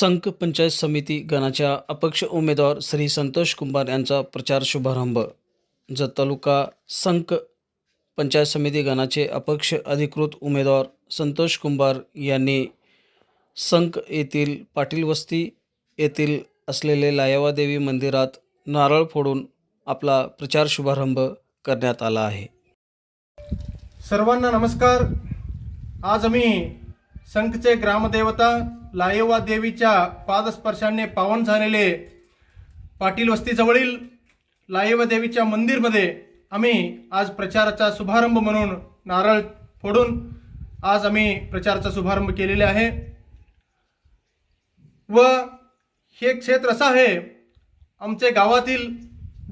संघ पंचायत समिती गणाच्या अपक्ष उमेदवार श्री संतोष कुंभार यांचा प्रचार शुभारंभ. जत तालुका संघ पंचायत समिती गणाचे अपक्ष अधिकृत उमेदवार संतोष कुंभार यांनी संघ येथील पाटील वस्ती येथील असलेले लायवादेवी मंदिरात नारळ फोडून आपला प्रचार शुभारंभ करण्यात आला आहे. सर्वांना नमस्कार. आज आम्ही संघचे ग्रामदेवता लायवा देवीच्या पादस्पर्शाने पावन झालेले पाटील वस्तीजवळील लायवा देवीच्या मंदिरमध्ये आम्ही आज प्रचाराचा शुभारंभ म्हणून नारळ फोडून आज आम्ही प्रचाराचा शुभारंभ केलेले आहे. व हे क्षेत्र असं आहे आमचे गावातील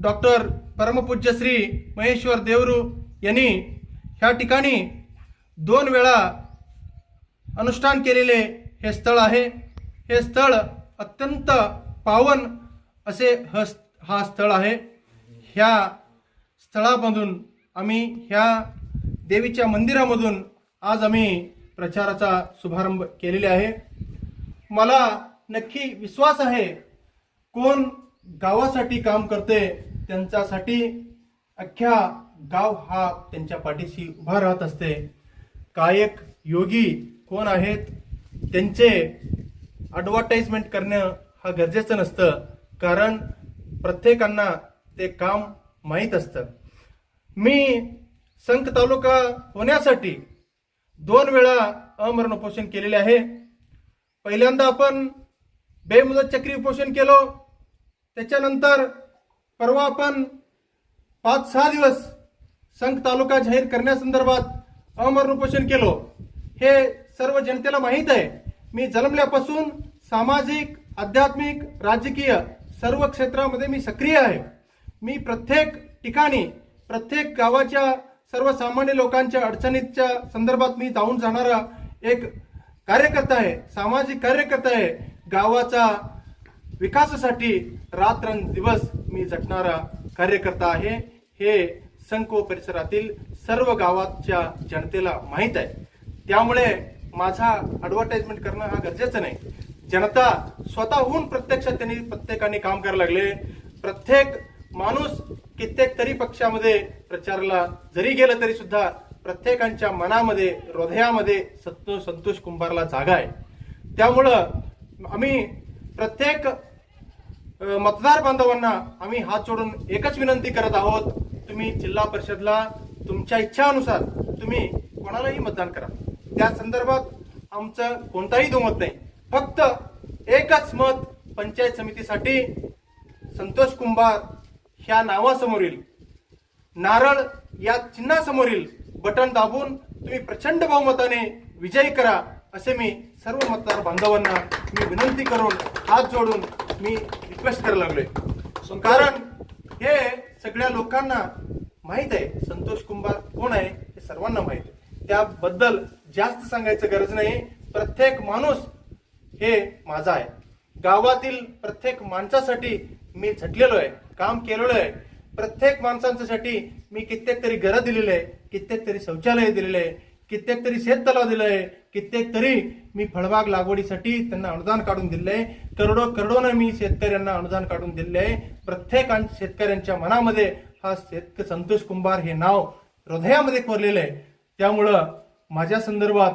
डॉक्टर परमपूज्य श्री महेश्वर देवरू यांनी ह्या ठिकाणी दोन वेळा अनुष्ठान केलेले हे स्थळ आहे. हे स्थळ अत्यंत पावन असे ह हा स्थळ आहे. ह्या स्थळामधून आम्ही ह्या देवीच्या मंदिरामधून आज आम्ही प्रचाराचा शुभारंभ केलेला आहे. मला नक्की विश्वास आहे कोण गावासाठी काम करते त्यांच्यासाठी अख्ख्या गाव हा त्यांच्या पाठीशी उभा राहत असते. कायक योगी कोण आहेत? त्यांचे ॲडव्हर्टाईजमेंट करणं हा गरजेचं नसतं. कारण प्रत्येकांना ते काम माहीत असतं. मी संत तालुका होण्यासाठी दोन वेळा अमरण उपोषण केलेले आहे. पहिल्यांदा आपण बेमुदत चक्री उपोषण केलो. त्याच्यानंतर परवा आपण पाच सहा दिवस संघ तालुका जाहीर करण्यासंदर्भात अमरण उपोषण केलो. हे सर्व जनतेला माहीत आहे. मी जन्मल्यापासून सामाजिक आध्यात्मिक राजकीय सर्व क्षेत्रामध्ये मी सक्रिय आहे. मी प्रत्येक ठिकाणी प्रत्येक गावाच्या सर्वसामान्य लोकांच्या अडचणीच्या संदर्भात मी जाऊन जाणारा एक कार्यकर्ता आहे सामाजिक कार्यकर्ता आहे. गावाचा विकासासाठी रात्रंदिवस मी झटणारा कार्यकर्ता आहे. हे संको परिसरातील सर्व गावाच्या जनतेला माहीत आहे. त्यामुळे माझा ॲडव्हर्टाईजमेंट करणं हा गरजेचं नाही. जनता स्वतःहून प्रत्यक्षात त्यांनी प्रत्येकाने काम करायला लागले. प्रत्येक माणूस कित्येक तरी पक्षामध्ये प्रचाराला जरी गेलं तरी सुद्धा प्रत्येकांच्या मनामध्ये हृदयामध्ये सत्तो संतोष कुंभारला जागा आहे. त्यामुळं आम्ही प्रत्येक मतदार बांधवांना आम्ही हात जोडून एकच विनंती करत आहोत. तुम्ही जिल्हा परिषदला तुमच्या इच्छानुसार तुम्ही कोणालाही मतदान करा. त्या संदर्भात आमचं कोणताही दुमत नाही. फक्त एकच मत पंचायत समितीसाठी संतोष कुंभार ह्या नावासमोरील नारळ या चिन्हासमोरील बटन दाबून तुम्ही प्रचंड बहुमताने विजयी करा असे मी सर्व मतदार बांधवांना मी विनंती करून हात जोडून मी रिक्वेस्ट करायला लागलोय. कारण हे सगळ्या लोकांना माहीत आहे संतोष कुंभार कोण आहे हे सर्वांना माहीत आहे. त्याबद्दल जास्त सांगायचं गरज नाही. प्रत्येक माणूस हे माझा आहे. गावातील प्रत्येक माणसासाठी मी झटलेलो आहे काम केलेलो आहे. प्रत्येक माणसांसाठी मी कित्येक तरी घरं दिलेले आहे कित्येक तरी शौचालय दिलेले आहे कित्येक तरी शेत तलाव दिलं आहे कित्येक तरी मी फळबाग लागवडीसाठी त्यांना अनुदान काढून दिले आहे. करोडो करोडोनं मी शेतकऱ्यांना अनुदान काढून दिले आहे. प्रत्येक शेतकऱ्यांच्या मनामध्ये हा शेतक संतोष कुंभार हे नाव हृदयामध्ये कोरलेलं आहे. त्यामुळं माझ्या संदर्भात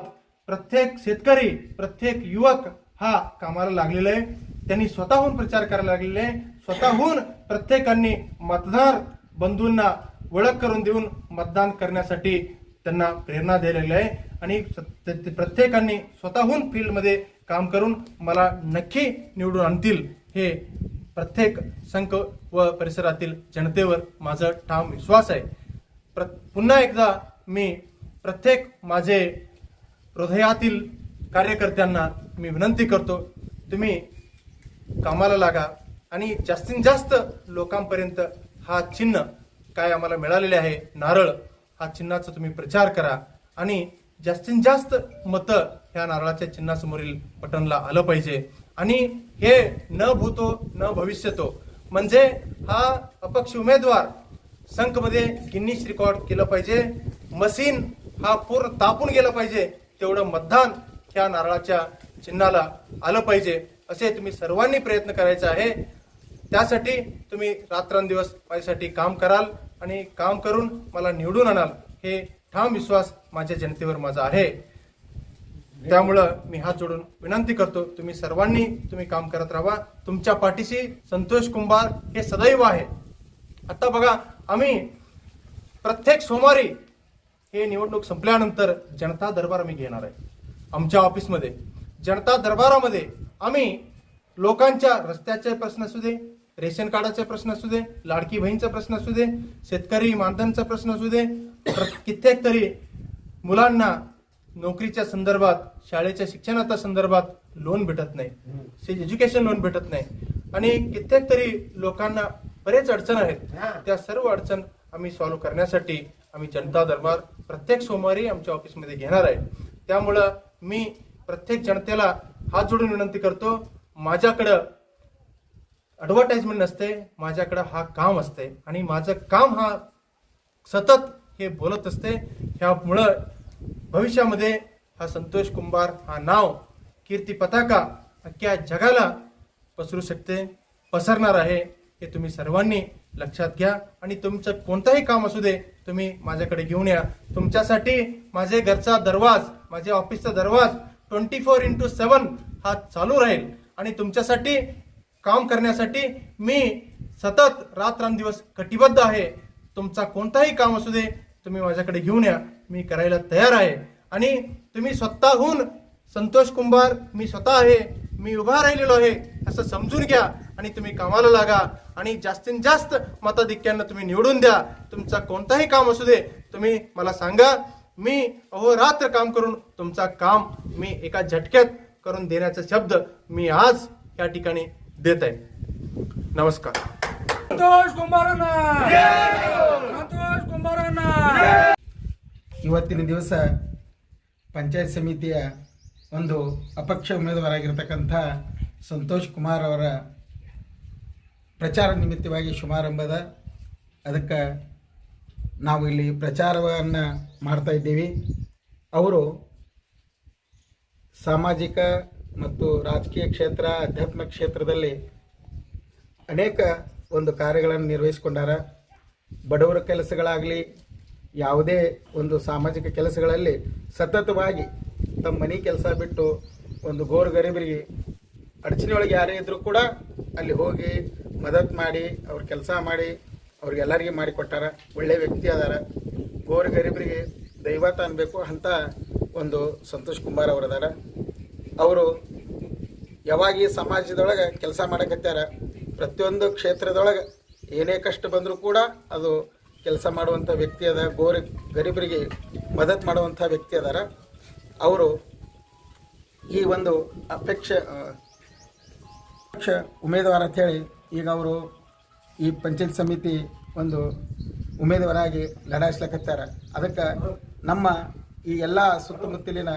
प्रत्येक शेतकरी प्रत्येक युवक हा कामाला लागलेला आहे. त्यांनी स्वतःहून प्रचार करायला लागलेले आहे. स्वतःहून प्रत्येकांनी मतदार बंधूंना ओळख करून देऊन मतदान करण्यासाठी त्यांना प्रेरणा दिलेली आहे. आणि स- प्रत्येकांनी स्वतःहून फील्डमध्ये काम करून मला नक्की निवडून आणतील हे प्रत्येक संघ व परिसरातील जनतेवर माझा ठाम विश्वास आहे. प्र पुन्हा एकदा मी प्रत्येक माझे हृदयातील कार्यकर्त्यांना मी विनंती करतो तुम्ही कामाला लागा आणि जास्तीत जास्त लोकांपर्यंत हा चिन्ह काय आम्हाला मिळालेले आहे नारळ हा चिन्हाचा तुम्ही प्रचार करा आणि जास्तीत जास्त मतं ह्या नारळाच्या चिन्हासमोरील बटनला आलं पाहिजे. आणि हे न भूतो न भविष्यतो म्हणजे हा अपक्ष उमेदवार संघमध्ये गिन्नीस रेकॉर्ड केलं पाहिजे. मशीन हा पूर तापून गेला पाहिजे तेवढं मतदान ह्या नारळाच्या चिन्हाला आलं पाहिजे असे तुम्ही सर्वांनी प्रयत्न करायचा आहे. त्यासाठी तुम्ही रात्रंदिवस माझ्यासाठी काम कराल आणि काम करून मला निवडून आणाल हे ठाम विश्वास माझ्या जनतेवर माझा आहे. त्यामुळं मी हात जोडून विनंती करतो तुम्ही सर्वांनी तुम्ही काम करत राहा. तुमच्या पाठीशी संतोष कुंभार हे सदैव आहे. आता बघा आम्ही प्रत्येक सोमवारी हे निवडणूक संपल्यानंतर जनता दरबार आम्ही घेणार आहे. आमच्या ऑफिसमध्ये. जनता दरबारामध्ये आम्ही लोकांच्या रस्त्याचे प्रश्न असू दे रेशन कार्डाचे प्रश्न असू दे लाडकी बहीणचा प्रश्न असू दे शेतकरी मानधनचा प्रश्न असू दे कित्येक तरी मुलांना नोकरीच्या संदर्भात शाळेच्या शिक्षणाच्या संदर्भात लोन भेटत नाही. एज्युकेशन लोन भेटत नाही. आणि कित्येक तरी लोकांना बरेच अडचण आहेत. त्या सर्व अडचण आम्ही सॉल्व्ह करण्यासाठी आम्ही जनता दरबार प्रत्येक सोमवारी आमच्या ऑफिसमध्ये घेणार आहे. त्यामुळं मी प्रत्येक जनतेला हात जोडून विनंती करतो माझ्याकडं ॲडव्हर्टाईजमेंट नसते माझ्याकडं हा काम असते आणि माझं काम हा सतत हे बोलत असते. ह्यामुळं भविष्यामध्ये हा संतोष कुंभार हा नाव कीर्ती पताका अख्ख्या जगाला पसरू शकते पसरणार आहे हे तुम्ही सर्वांनी लक्षात घ्या आणि तुमचं कोणतंही काम असू दे तुम्ही माझ्याकडे घेऊन या. तुमच्यासाठी माझे घरचा दरवाज माझ्या ऑफिसचा दरवाज ट्वेंटी फोर इंटू सेवन हा चालू राहील. आणि तुमच्यासाठी काम करण्यासाठी मी सतत रात्रंदिवस कटिबद्ध आहे. तुमचा कोणताही काम असू दे तुम्ही माझ्याकडे घेऊन या. मी करायला तयार आहे. आणि तुम्ही स्वतःहून संतोष कुंभार मी स्वतः आहे मी उभा राहिलेलो आहे असं समजून घ्या. आणि तुम्ही कामाला लागा आणि जास्तीत जास्त मताधिक्यानं तुम्ही निवडून द्या तुमचा कोणताही काम असू दे तुम्ही मला सांगा मी अहोरात्र काम करून तुमचा काम मी एका झटक्यात करून देण्याचा शब्द मी आज या ठिकाणी देत आहे नमस्कार ಸಂತೋಷ್ ಕುಮಾರಣ್ಣ ಸಂತೋಷ್ ಕುಮಾರಣ್ಣ ಇವತ್ತಿನ ದಿವಸ ಪಂಚಾಯತ್ ಸಮಿತಿಯ ಒಂದು ಅಪಕ್ಷ ಉಮೇದುವಾರಾಗಿರ್ತಕ್ಕಂಥ ಸಂತೋಷ್ ಕುಮಾರ್ ಅವರ ಪ್ರಚಾರ ನಿಮಿತ್ತವಾಗಿ ಶುಭಾರಂಭದ ಅದಕ್ಕೆ ನಾವು ಇಲ್ಲಿ ಪ್ರಚಾರವನ್ನು ಮಾಡ್ತಾ ಇದ್ದೀವಿ. ಅವರು ಸಾಮಾಜಿಕ ಮತ್ತು ರಾಜಕೀಯ ಕ್ಷೇತ್ರ ಅಧ್ಯಾತ್ಮ ಕ್ಷೇತ್ರದಲ್ಲಿ ಅನೇಕ ಒಂದು ಕಾರ್ಯಗಳನ್ನು ನಿರ್ವಹಿಸಿಕೊಂಡಾರ. ಬಡವರ ಕೆಲಸಗಳಾಗಲಿ, ಯಾವುದೇ ಒಂದು ಸಾಮಾಜಿಕ ಕೆಲಸಗಳಲ್ಲಿ ಸತತವಾಗಿ ತಮ್ಮ ಮನೆ ಕೆಲಸ ಬಿಟ್ಟು ಒಂದು ಗೋರು ಗರೀಬರಿಗೆ ಅಡಚಣೆಯೊಳಗೆ ಯಾರೇ ಇದ್ದರೂ ಕೂಡ ಅಲ್ಲಿ ಹೋಗಿ ಮದತ್ ಮಾಡಿ, ಅವ್ರ ಕೆಲಸ ಮಾಡಿ ಅವ್ರಿಗೆಲ್ಲರಿಗೆ ಮಾಡಿಕೊಟ್ಟಾರ ಒಳ್ಳೆ ವ್ಯಕ್ತಿ ಅದಾರ. ಗೋರ್ ಗರೀಬರಿಗೆ ದೈವ ಅನ್ಬೇಕು ಅಂತ ಒಂದು ಸಂತೋಷ್ ಕುಮಾರ್ ಅವರು ಅದಾರ. ಅವರು ಯಾವಾಗ ಈ ಸಮಾಜದೊಳಗೆ ಕೆಲಸ ಮಾಡಕತ್ತಾರ ಪ್ರತಿಯೊಂದು ಕ್ಷೇತ್ರದೊಳಗೆ ಏನೇ ಕಷ್ಟ ಬಂದರೂ ಕೂಡ ಅದು ಕೆಲಸ ಮಾಡುವಂಥ ವ್ಯಕ್ತಿ ಅದ. ಗೋರ್ ಗರೀಬರಿಗೆ ಮದತ್ ಮಾಡುವಂಥ ವ್ಯಕ್ತಿ ಅದಾರ. ಅವರು ಈ ಒಂದು ಅಪೇಕ್ಷೆ ಅಪಕ್ಷ, ಉಮೇದುವಾರ ಅಂಥೇಳಿ ಈಗ ಅವರು ಈ ಪಂಚಾಯತ್ ಸಮಿತಿ ಒಂದು ಉಮೇದುವಾರಾಗಿ ಲಡಾಯಿಸ್ಲಕತ್ತಾರ ಅದಕ್ಕೆ ನಮ್ಮ ಈ ಎಲ್ಲ ಸುತ್ತಮುತ್ತಲಿನ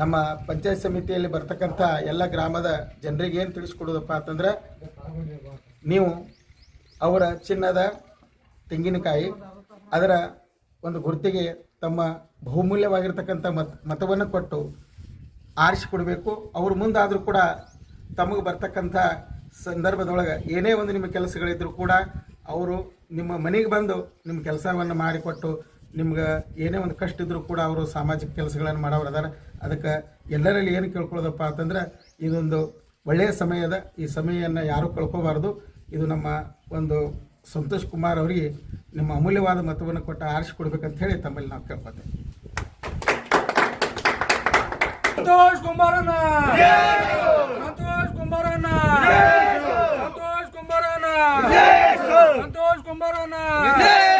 ನಮ್ಮ ಪಂಚಾಯತ್ ಸಮಿತಿಯಲ್ಲಿ ಬರ್ತಕ್ಕಂಥ ಎಲ್ಲ ಗ್ರಾಮದ ಜನರಿಗೆ ಏನು ತಿಳಿಸ್ಕೊಡೋದಪ್ಪ ಅಂತಂದ್ರೆ, ನೀವು ಅವರ ಚಿನ್ನದ ತೆಂಗಿನಕಾಯಿ, ಅದರ ಒಂದು ಗುರುತಿಗೆ ತಮ್ಮ ಬಹುಮೂಲ್ಯವಾಗಿರ್ತಕ್ಕಂಥ ಮತ, ಮತವನ್ನು ಕೊಟ್ಟು ಆರಿಸಿಕೊಡಬೇಕು. ಅವ್ರ ಮುಂದಾದರೂ ಕೂಡ ತಮಗೆ ಬರ್ತಕ್ಕಂಥ ಸಂದರ್ಭದೊಳಗೆ ಏನೇ ಒಂದು ನಿಮ್ಮ ಕೆಲಸಗಳಿದ್ದರೂ ಕೂಡ ಅವರು ನಿಮ್ಮ ಮನೆಗೆ ಬಂದು ನಿಮ್ಮ ಕೆಲಸವನ್ನು ಮಾಡಿಕೊಟ್ಟು ನಿಮ್ಗೆ ಏನೇ ಒಂದು ಕಷ್ಟ ಇದ್ದರೂ ಕೂಡ ಅವರು ಸಾಮಾಜಿಕ ಕೆಲಸಗಳನ್ನು ಮಾಡೋರು ಅದಾರ. ಅದಕ್ಕೆ ಎಲ್ಲರಲ್ಲಿ ಏನು ಕೇಳ್ಕೊಳ್ಳೋದಪ್ಪ ಅಂತಂದ್ರೆ ಇದೊಂದು ಒಳ್ಳೆಯ ಸಮಯದ ಈ ಸಮಯವನ್ನು ಯಾರೂ ಕಳ್ಕೋಬಾರ್ದು. ಇದು ನಮ್ಮ ಒಂದು ಸಂತೋಷ್ ಕುಮಾರ್ ಅವರಿಗೆ ನಿಮ್ಮ ಅಮೂಲ್ಯವಾದ ಮತವನ್ನು ಕೊಟ್ಟು ಆರಿಸಿಕೊಡ್ಬೇಕಂತ ಹೇಳಿ ತಮ್ಮಲ್ಲಿ ನಾವು ಕೇಳ್ಕೊತೇವೆ. ಸಂತೋಷ್ ಕುಮಾರಣ್ಣ! ಸಂತೋಷ್ ಕುಮಾರಣ್ಣ! Kumbarona! now!